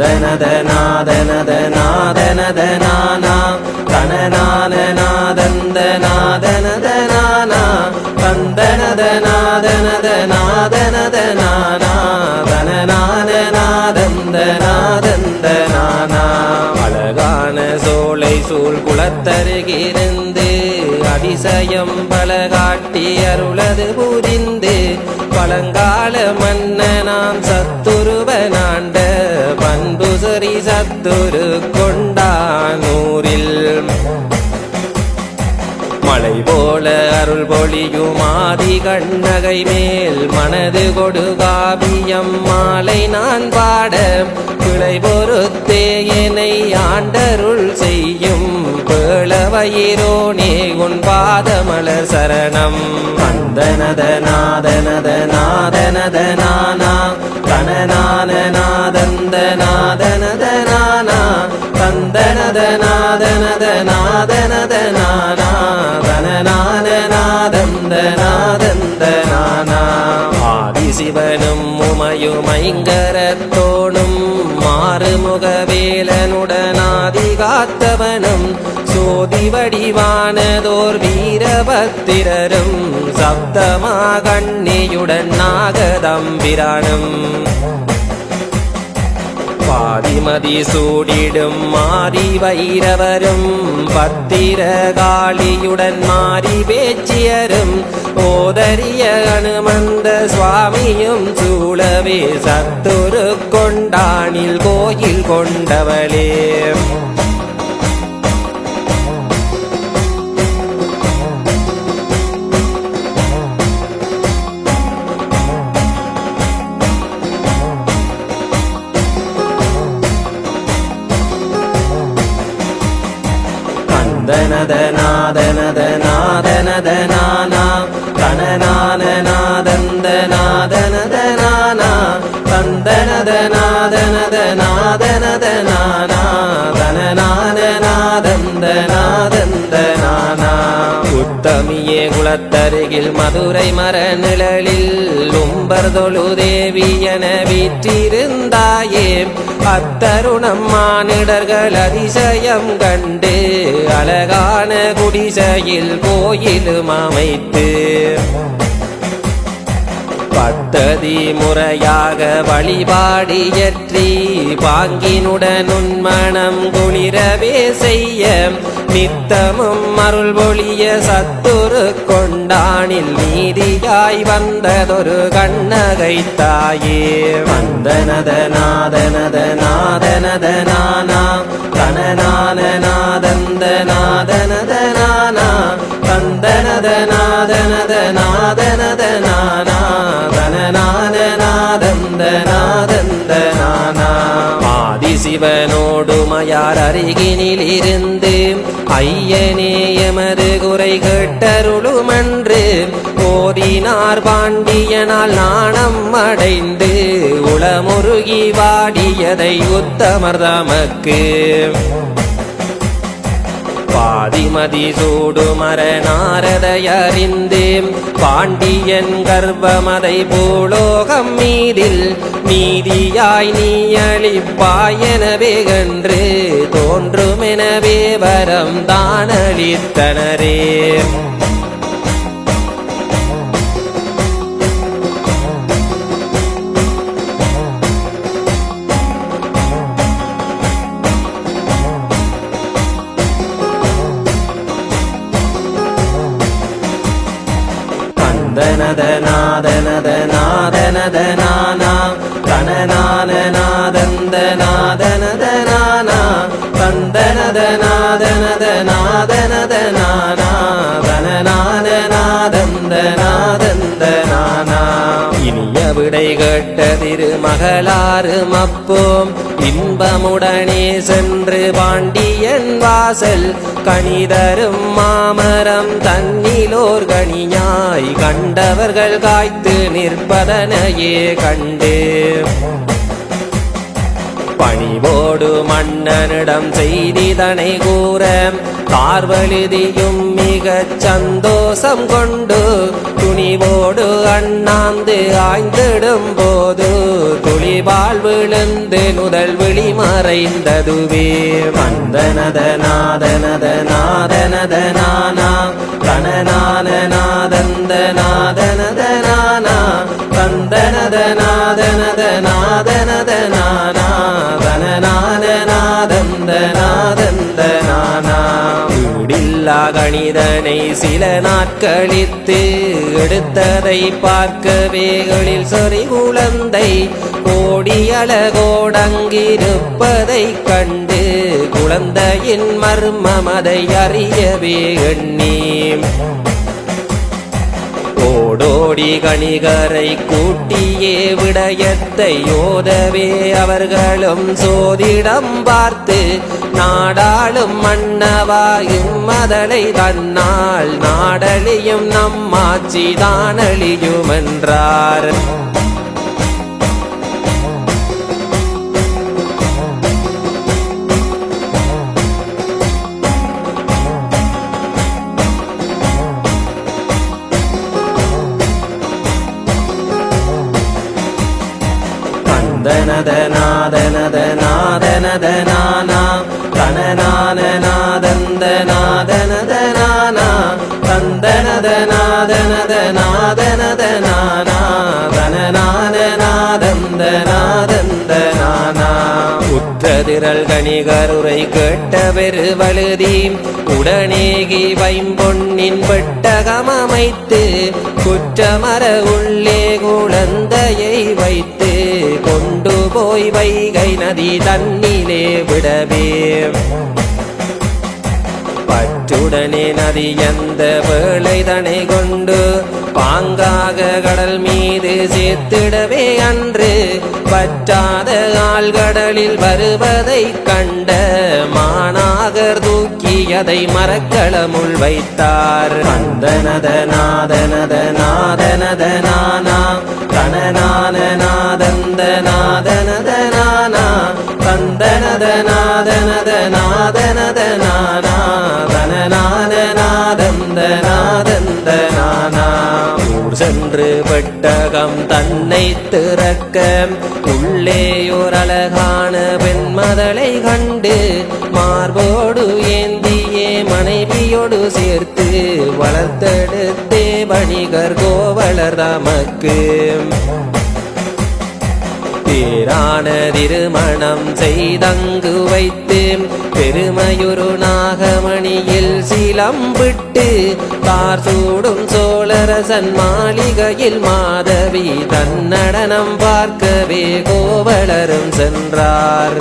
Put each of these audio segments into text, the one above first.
தந்தனத நாதனத நாதனத நானா அழகான சோலை சூழ் குளத்தருகிருந்து அதிசயம் பல காட்டி அருளது புரிந்து. பழங்கால மன்னனாம் சத்துருவ பண்புசரி சத்துரு கொண்டானூரில் மழை போல அருள் பொழியும் ஆதி கண்ணகை மேல் மனது கொடு காவியம் மாலை நான் பாட பிழை பொறுத்தே என்னை ஆண்டருள் செய்யும் பேளவயிரோனே உன் பாதமலர் சரணம் அந்தனத நாதனத நாதனத நானா கணநாத நாதந்த நாதன ஆதிசிவனும் உமையுமைங்கரத்தோடும் மாறுமுக வேலனுடனாதி சோதி வடிவானதோர் வீரபத்திரரும் சப்தமா கண்ணியுடன் நாகதம்பிரானும். பாதிமதி சூடிடும் மாறி வைரவரும் பத்திரகாளியுடன் மாறி பேச்சியரும் ஓதரிய அனுமந்த சுவாமியும் சூழவே சத்துரு கொண்டானில் கோயில் கொண்டவளே. நாதனத நானா கனநான நாதந்த உத்தமியே குளத்தருகில் மதுரை மர நிழலில் உம்பர் தொழு தேவி என வீற்றிருந்தாயே. அத்தருணம் மானிடர்கள் அதிசயம் கண்டு அழகான குடிசையில் கோயிலும் அமைத்து. பத்ததி முறையாக வழிபாடியற்றி பாங்கினுடன் உன்மனம் குளிரவே செய்ய நித்தமும் அருள் பொழிய சத்துரு கொண்டானில் நீதியாய் வந்ததொரு கண்ணகை தாயே. வந்தனத நாதனத நாதனத நானா கனநான நாதந்த நாதனத நானா சிவனோடு மயார் நாதனத நாதந்த அருகினில் இருந்து ஐயனே எமது குறை கேட்டருளுமன்று போதினார் பாண்டியனால் நாணம் அடைந்து உளமுருகி வாடியதை உத்தமர் தமக்கு. பாதிமதி சூடுமர நாரதையறிந்து பாண்டியன் கர்ப்பமதை பூலோகம் மீதில் நீதியாய் நீ அளிப்பாயனவே கன்று தோன்றுமெனவே வரம் தானளித்தனரே. விடை கேட்ட திருமகளாறு மப்போம் இன்பமுடனே சென்று பாண்டியன் வாசல் கணிதரும் மாமரம் தன்னிலோர் கனியாய் கண்டவர்கள் காய்த்து நிற்பதனையே கண்டு பணிவோடு மன்னனிடம் செய்திதனை கூற பார்வழுதியும் மிகச் சந்தோஷம் கொண்டு துணிவோடு அண்ணாந்து ஆய்ந்திடும் போது துளிவால் விழுந்து நுதல் விழி மறைந்ததுவே. வந்தனத நாதனத நாதனத நானா கணநான நாதந்த நாதனத நானா கந்தனத நாதனத நாதனத நானா கணிதனை சில நாட்களித்து எடுத்ததை பார்க்கவே எழில் சொறி குழந்தை கோடியழகோடங்கிருப்பதைக் கண்டு குழந்தையின் மர்மமதை அறியவே எண்ணி ஓடோடி கணிகரை கூட்டி கூட்டியே விடயத்தை யோதவே அவர்களும் சோதிடம் பார்த்து நாடாளும் மன்னவாயும் மதலை தன்னால் நாடழியும் நம்மாட்சி தானழியும் என்றார் நாதனத நாதனத நானா தனநான நாதந்த நாதனத நானா தந்தனத நாதனத நாதனத நானா தனநான நாதந்த நாதந்த நானா உற்றதிரல் கணிகருரை கேட்ட பெரு உடனேகி வைம்பொன்னின் பெட்டகமமைத்து. குற்றமர உள்ளே குழந்தையை வைத்து. போய் வைகை நதி தண்ணிலே விடவே. பற்றுடனே நதி எந்த வேளைதனை கொண்டு பாங்காக கடல் மீது சேர்த்திடவே அன்று பற்றாத ஆழ்கடலில் வருவதை கண்ட மாணாகர் தூக்கியதை மரக்களமுள் வைத்தார். அந்தனத நாதனத நாதனத நானா கணநாத நாதந்த நாத சென்று பெட்டகம் தன்னை திறக்க உள்ளே ஒரு அழகான பெண்மதலை கண்டு மார்போடு ஏந்தியே மனைவியோடு சேர்த்து வளர்த்தெடுத்தே வணிகர் கோவலர் தமக்கு. பேரான திருமணம் செய்தங்கு வைத்து பெருமையுரு நாகமணியில் சிலம்பிட்டு தார் சூடும் சோழரசன் மாளிகையில் மாதவி தன்னடனம் பார்க்கவே கோவலரும் சென்றார்.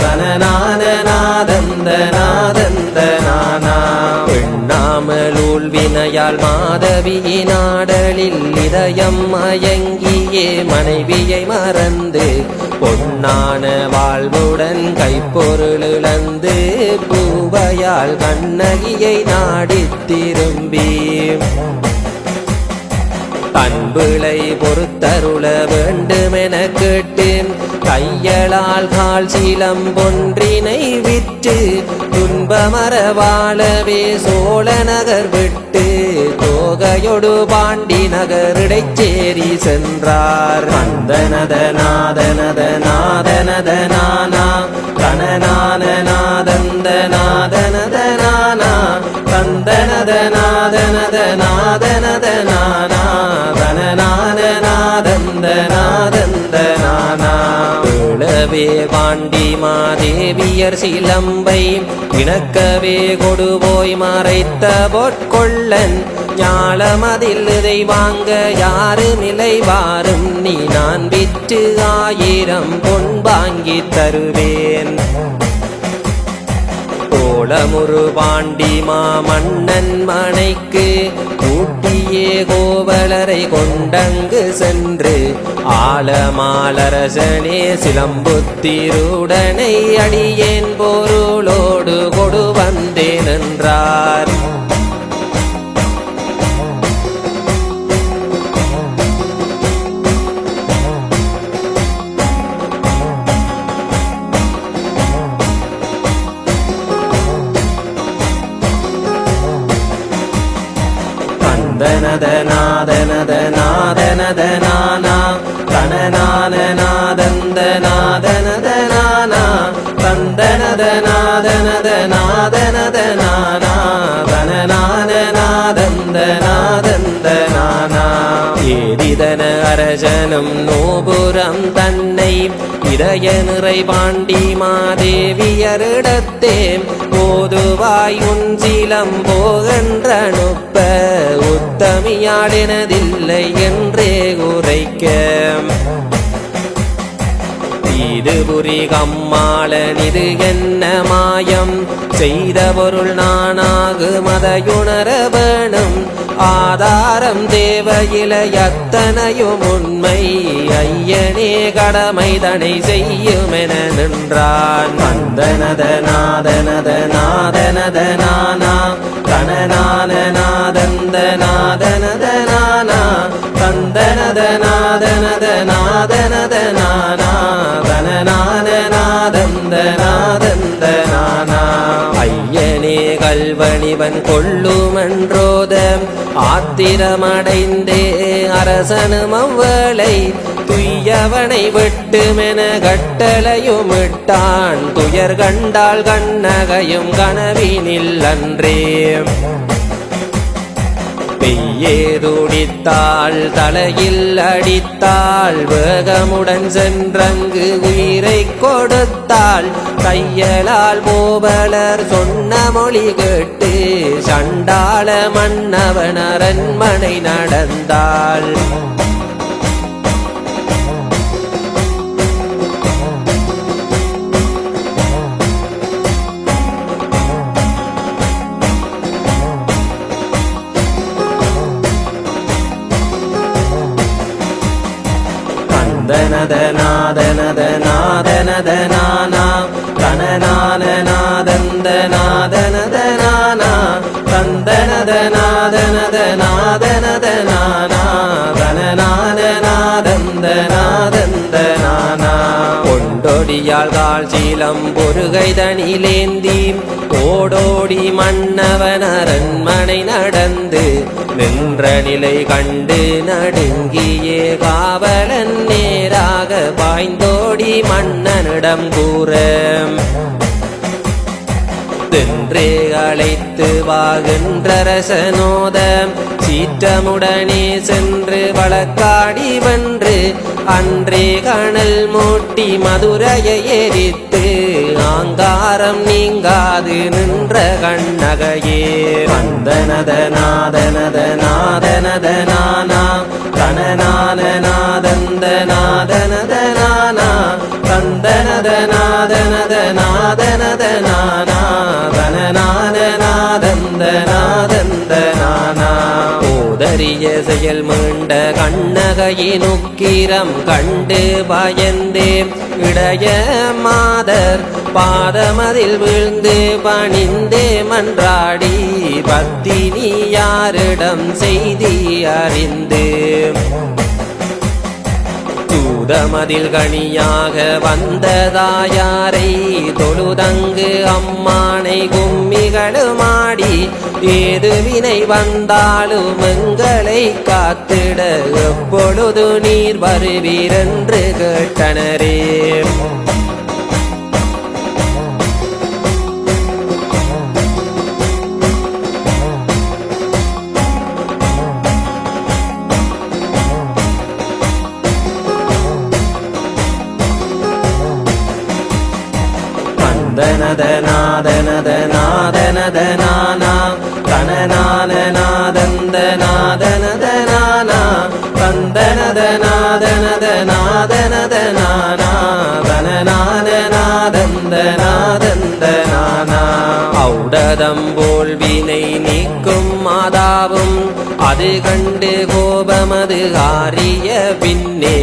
தனநான நாதந்த நாதந்த நானா பெண்ணாமலூல் வினையால் மாதவியின் இதயம் மயங்கியே மனைவியை மறந்து பொன்னான வாழ்வுடன் கைப்பொருள் இழந்து கண்ணகியை நாடி திரும்பி அன்புளை பொறுத்தருள வேண்டுமென கேட்டேன் கையளால் கால் சீலம் ஒன்றினை விற்று துன்பமர வாழவே சோழ நகர் விட்டு தோகையொடு பாண்டி நகரிடைச் சேரி சென்றார். அந்தனத நாதனத நாதனத நானா கணநான இணக்கவே பாண்டி மாதேவியர் சிலம்பை இணக்கவே கொடுபோய் மறைத்த பொற்கொள்ளன் ஞாலமதில் இதை வாங்க யாரு நிலை வாரும் நீ நான் விற்று ஆயிரம் பொன் வாங்கி தருவேன். கோலமுரு பாண்டி மாமன்னன் மனைக்கு கூட்டிய அடியே கோவலரை கொண்டங்கு சென்று ஆலமாலரசனே சிலம்புத்திருடனை அடியேன் பொருளோடு கொடு வந்தேன் என்றார். தனநான நாதந்த நாதந்த நானா ஏரிதன அரசனும் நோபுரம் தன்னை இதய நிறை பாண்டி மாதேவியரிடத்தே பொதுவாய் உன் சீலம் போகன்றனுப்ப உத்தமியாடினதில்லை என்றே உரைக்க. இதுபுரி கம்மாளனிது என்ன மாயம்? செய்த பொருள் நானாகு மதையுணர வேணும். ஆதாரம் தேவையில எத்தனையும் உண்மை. ஐயனே கடமைதனை செய்யுமென நின்றான். வந்தனத நாதனத நாதனத நானா கணநாத நாதந்த நாதனத நானா தந்தனத நாதனத நாதனத நானா தனநான நாதந்த நாதந்த நானா ஐயனே கல்வணிவன் கொள்ளுமன்றோதம் ஆத்திரமடைந்தே அரசனும் அவ்வளை துய்யவனை விட்டுமென கட்டளையும் இட்டான் துயர் கண்டால் கண்ணகையும் கனவினில் அன்றே. பெய்யேதுடித்தாள் தலையில் அடித்தாள் வேகமுடன் சென்றங்கு உயிரை கொடுத்தாள். தையலால் போபலர் சொன்ன மொழி கேட்டு சண்டாள மன்னவன் நடந்தாள். நாதனத கொண்டொடியாள் கால் சீலம் பொருகை தனிலேந்தி ஓடோடி மன்னவன் அரண்மனை நடந்து நின்ற நிலை கண்டு நடுங்கியே காவலன் நேராக பாய்ந்தோடி மன்னனிடம் கூற. தென்றே அழைத்து வாகின்ற ரசனோத சீற்றமுடனே சென்று வழக்காடி வென்று அன்றே கணல் மூட்டி மதுரையை எரித்து ஆங்காரம் நீங்காது நின்ற கண்ணகையே. வந்தனத நாதனத நாதனத நானா கணநான நாதந்த நாதனத நானா தந்தனத நாதனத நாதனத நானா தனநான நாதந்த நாதந்த நானா ஓதரிய செயல் மீண்ட கண்ணகையின் உக்கிரம் கண்டு பயந்தேன். இடைய மாதர் பாதமதில் வீழ்ந்து பணிந்தே மன்றாடி பத்தினி யாரிடம் செய்தி அறிந்து தூதமதில் கனியாக வந்ததாயாரை தொழுதங்கு அம்மானை கும்மிகளுமாடி ஏது வினை வந்தாலும் எங்களை காத்திட எப்பொழுது நீர் வருவீரென்று கேட்டனரே. நானா தனநான நாதந்த நாதந்த நானா ஔடதம் போல் வினை நீக்கும் மாதாவும் அது கண்டு கோபமது ஆரிய பின்னே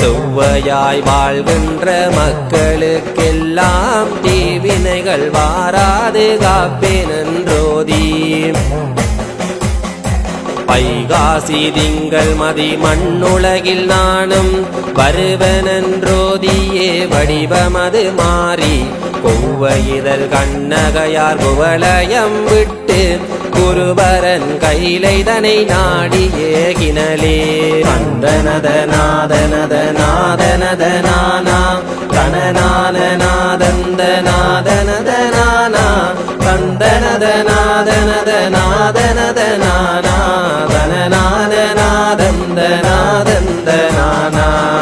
செவ்வையாய் வாழ்கின்ற மக்களுக்கெல்லாம் தீவினைகள் வாராது காப்பேனன்றோதி பைகாசி திங்கள் மதி மண்ணுலகில் நானும் வருவனன்றோதியே வடிவமது மாறி கொவ்வையிதழ் கண்ணகையார் குவலயம் விட்டு குருவரன் கைலைதனை நாடியே கிணலே கந்தனத நாதனத நாதனத நானா கணநாத நாதந்த நாதனத நானா கந்தனத நாதனத நாதனத நானா നാദനാദനാദന്ദനാദന്ദനാ